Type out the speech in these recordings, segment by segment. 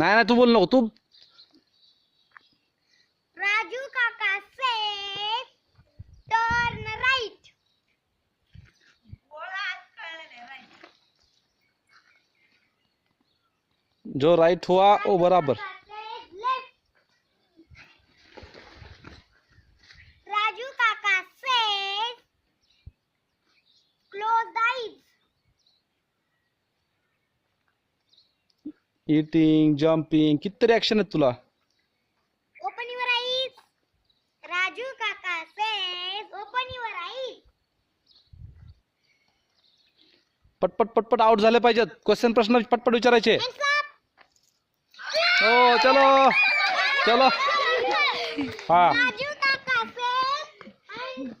नाही नाही तू बोल नको तू. Raju Kaka says ले राइट जो राइट हुआ वो बराबर. इटिंग जम्पिंग कितीतरी ऍक्शन आहेत तुला Open your eyes. Raju Kaka says open your eyes. पटपट पटपट आउट झाले पाहिजेत क्वेश्चन प्रश्न पटपट विचारायचे Hands up. हो चलो चलो हा Raju Kaka says hands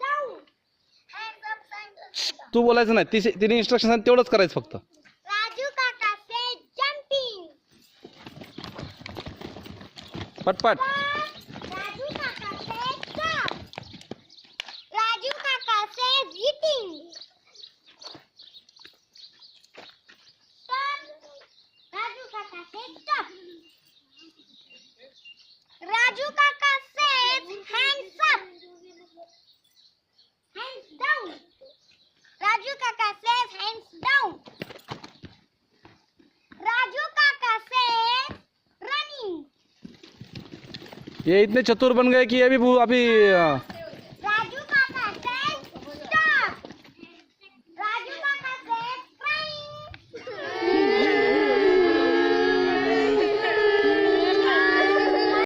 down. Hands up, hands up. तू बोलायचं नाही ती तिने इन्स्ट्रक्शन तेवढंच करायचं फक्त Raju Kaka says jumping. पटपट Raju Kaka says stop. Raju Kaka says eating. Stop. Raju Kaka says stop. Raju Kaka says hands up. Hands down. Raju Kaka says hands down. Raju Kaka says running. ये इतने चतुर बन गए कि अभी भू- अभी